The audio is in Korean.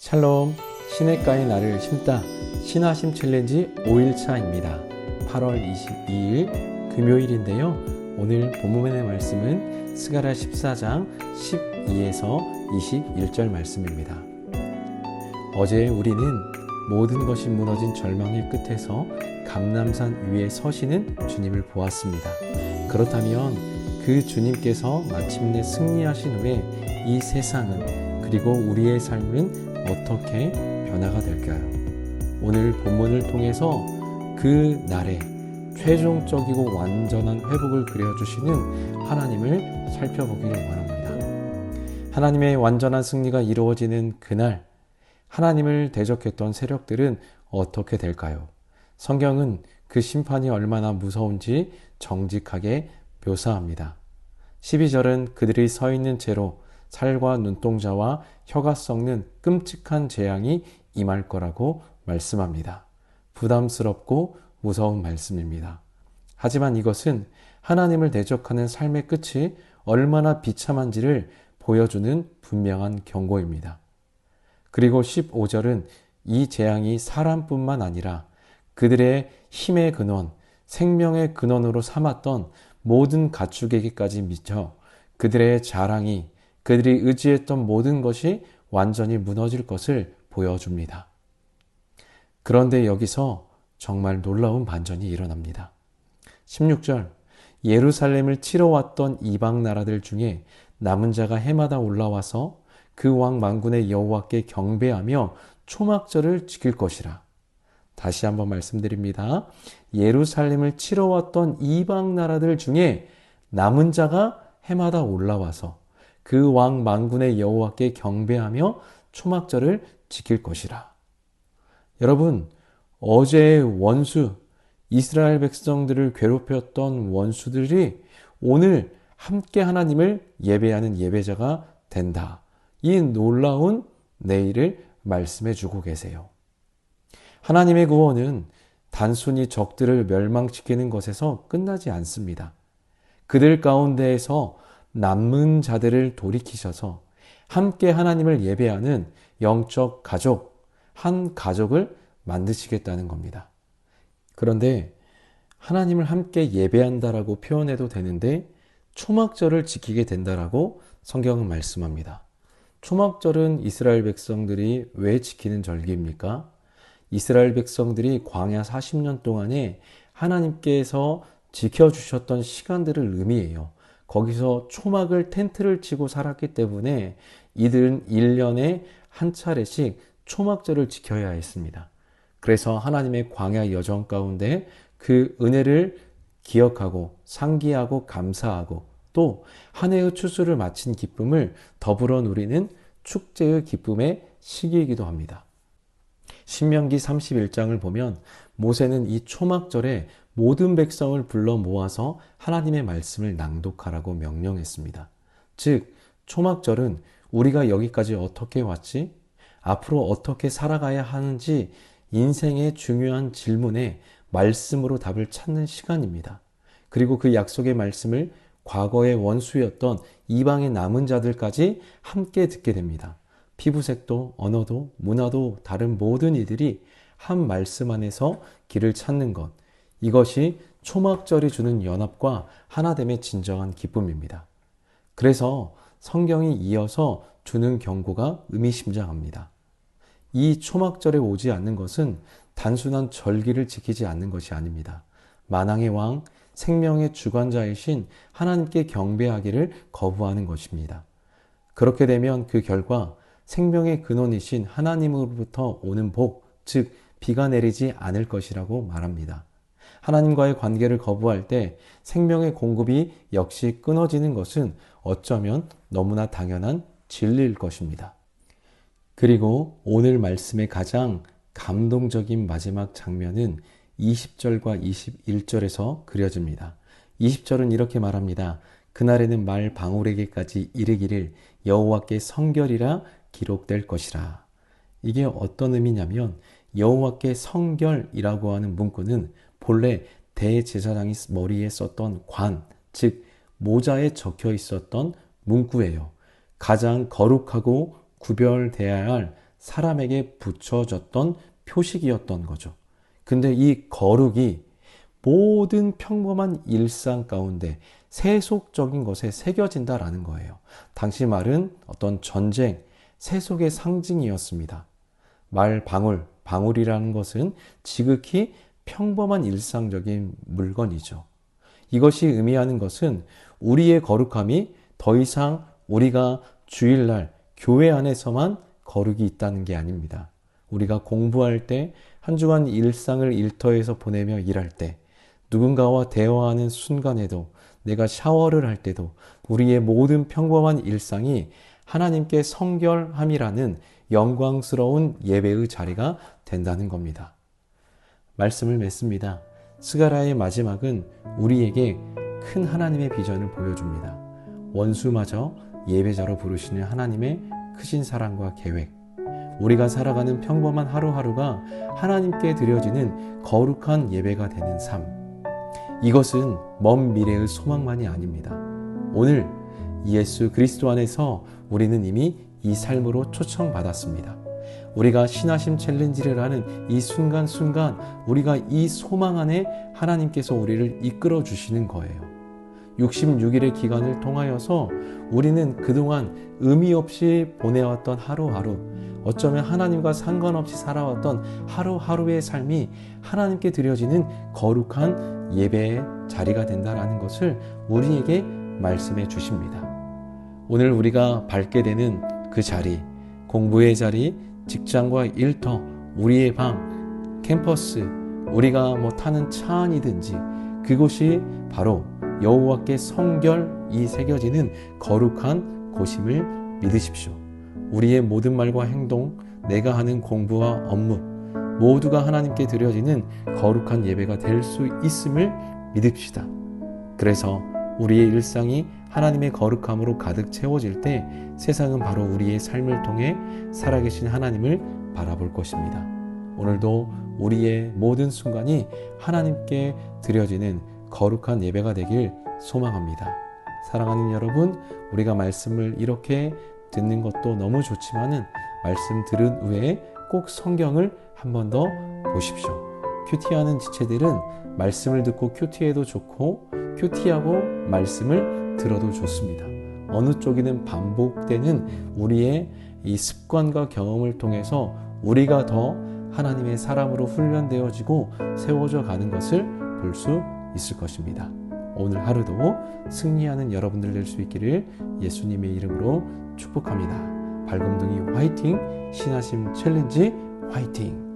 샬롬 시냇가의 나를 심다 신화심 챌린지 5일차입니다. 8월 22일 금요일인데요. 오늘 본문의 말씀은 스가라 14장 12에서 21절 말씀입니다. 어제 우리는 모든 것이 무너진 절망의 끝에서 감남산 위에 서시는 주님을 보았습니다. 그렇다면 그 주님께서 마침내 승리하신 후에 이 세상은 그리고 우리의 삶은 어떻게 변화가 될까요? 오늘 본문을 통해서 그 날에 최종적이고 완전한 회복을 그려주시는 하나님을 살펴보기를 원합니다. 하나님의 완전한 승리가 이루어지는 그날, 하나님을 대적했던 세력들은 어떻게 될까요? 성경은 그 심판이 얼마나 무서운지 정직하게 묘사합니다. 12절은 그들이 서 있는 채로 살과 눈동자와 혀가 썩는 끔찍한 재앙이 임할 거라고 말씀합니다. 부담스럽고 무서운 말씀입니다. 하지만 이것은 하나님을 대적하는 삶의 끝이 얼마나 비참한지를 보여주는 분명한 경고입니다. 그리고 15절은 이 재앙이 사람뿐만 아니라 그들의 힘의 근원, 생명의 근원으로 삼았던 모든 가축에게까지 미쳐 그들의 자랑이 그들이 의지했던 모든 것이 완전히 무너질 것을 보여줍니다. 그런데 여기서 정말 놀라운 반전이 일어납니다. 16절 예루살렘을 치러 왔던 이방 나라들 중에 남은 자가 해마다 올라와서 그 왕 만군의 여호와께 경배하며 초막절을 지킬 것이라. 다시 한번 말씀드립니다. 예루살렘을 치러 왔던 이방 나라들 중에 남은 자가 해마다 올라와서 그 왕 만군의 여호와께 경배하며 초막절을 지킬 것이라. 여러분, 어제의 원수, 이스라엘 백성들을 괴롭혔던 원수들이 오늘 함께 하나님을 예배하는 예배자가 된다. 이 놀라운 내일을 말씀해 주고 계세요. 하나님의 구원은 단순히 적들을 멸망시키는 것에서 끝나지 않습니다. 그들 가운데에서 남은 자들을 돌이키셔서 함께 하나님을 예배하는 영적 가족, 한 가족을 만드시겠다는 겁니다. 그런데 하나님을 함께 예배한다라고 표현해도 되는데 초막절을 지키게 된다라고 성경은 말씀합니다. 초막절은 이스라엘 백성들이 왜 지키는 절기입니까? 이스라엘 백성들이 광야 40년 동안에 하나님께서 지켜주셨던 시간들을 의미해요. 거기서 초막을 텐트를 치고 살았기 때문에 이들은 1년에 한 차례씩 초막절을 지켜야 했습니다. 그래서 하나님의 광야 여정 가운데 그 은혜를 기억하고 상기하고 감사하고 또 한 해의 추수를 마친 기쁨을 더불어 누리는 축제의 기쁨의 시기이기도 합니다. 신명기 31장을 보면 모세는 이 초막절에 모든 백성을 불러 모아서 하나님의 말씀을 낭독하라고 명령했습니다. 즉, 초막절은 우리가 여기까지 어떻게 왔지? 앞으로 어떻게 살아가야 하는지 인생의 중요한 질문에 말씀으로 답을 찾는 시간입니다. 그리고 그 약속의 말씀을 과거의 원수였던 이방의 남은 자들까지 함께 듣게 됩니다. 피부색도 언어도 문화도 다른 모든 이들이 한 말씀 안에서 길을 찾는 것. 이것이 초막절이 주는 연합과 하나됨의 진정한 기쁨입니다. 그래서 성경이 이어서 주는 경고가 의미심장합니다. 이 초막절에 오지 않는 것은 단순한 절기를 지키지 않는 것이 아닙니다. 만왕의 왕, 생명의 주관자이신 하나님께 경배하기를 거부하는 것입니다. 그렇게 되면 그 결과 생명의 근원이신 하나님으로부터 오는 복, 즉 비가 내리지 않을 것이라고 말합니다. 하나님과의 관계를 거부할 때 생명의 공급이 역시 끊어지는 것은 어쩌면 너무나 당연한 진리일 것입니다. 그리고 오늘 말씀의 가장 감동적인 마지막 장면은 20절과 21절에서 그려집니다. 20절은 이렇게 말합니다. 그날에는 말 방울에게까지 이르기를 여호와께 성결이라 기록될 것이라. 이게 어떤 의미냐면 여호와께 성결이라고 하는 문구는 본래 대제사장이 머리에 썼던 관, 즉 모자에 적혀 있었던 문구예요. 가장 거룩하고 구별되어야 할 사람에게 붙여졌던 표식이었던 거죠. 근데 이 거룩이 모든 평범한 일상 가운데 세속적인 것에 새겨진다라는 거예요. 당시 말은 어떤 전쟁, 세속의 상징이었습니다. 말 방울, 방울이라는 것은 지극히 평범한 일상적인 물건이죠. 이것이 의미하는 것은 우리의 거룩함이 더 이상 우리가 주일날 교회 안에서만 거룩이 있다는 게 아닙니다. 우리가 공부할 때, 한 주간 일상을 일터에서 보내며 일할 때, 누군가와 대화하는 순간에도, 내가 샤워를 할 때도, 우리의 모든 평범한 일상이 하나님께 성결함이라는 영광스러운 예배의 자리가 된다는 겁니다. 말씀을 맺습니다. 스가라의 마지막은 우리에게 큰 하나님의 비전을 보여줍니다. 원수마저 예배자로 부르시는 하나님의 크신 사랑과 계획. 우리가 살아가는 평범한 하루하루가 하나님께 드려지는 거룩한 예배가 되는 삶. 이것은 먼 미래의 소망만이 아닙니다. 오늘 예수 그리스도 안에서 우리는 이미 이 삶으로 초청받았습니다. 우리가 신하심 챌린지를 하는 이 순간순간 우리가 이 소망 안에 하나님께서 우리를 이끌어 주시는 거예요. 66일의 기간을 통하여서 우리는 그동안 의미 없이 보내왔던 하루하루, 어쩌면 하나님과 상관없이 살아왔던 하루하루의 삶이 하나님께 드려지는 거룩한 예배의 자리가 된다라는 것을 우리에게 말씀해 주십니다. 오늘 우리가 밟게 되는 그 자리, 공부의 자리, 직장과 일터, 우리의 방, 캠퍼스, 우리가 뭐 타는 차 안이든지 그곳이 바로 여호와께 성결이 새겨지는 거룩한 곳임을 믿으십시오. 우리의 모든 말과 행동, 내가 하는 공부와 업무 모두가 하나님께 드려지는 거룩한 예배가 될 수 있음을 믿읍시다. 그래서 우리의 일상이 하나님의 거룩함으로 가득 채워질 때 세상은 바로 우리의 삶을 통해 살아계신 하나님을 바라볼 것입니다. 오늘도 우리의 모든 순간이 하나님께 드려지는 거룩한 예배가 되길 소망합니다. 사랑하는 여러분, 우리가 말씀을 이렇게 듣는 것도 너무 좋지만은 말씀 들은 후에 꼭 성경을 한 번 더 보십시오. 큐티하는 지체들은 말씀을 듣고 큐티해도 좋고 큐티하고 말씀을 들어도 좋습니다. 어느 쪽이든 반복되는 우리의 이 습관과 경험을 통해서 우리가 더 하나님의 사람으로 훈련되어지고 세워져 가는 것을 볼 수 있을 것입니다. 오늘 하루도 승리하는 여러분들 될 수 있기를 예수님의 이름으로 축복합니다. 밝음둥이 화이팅, 신하심 챌린지 화이팅!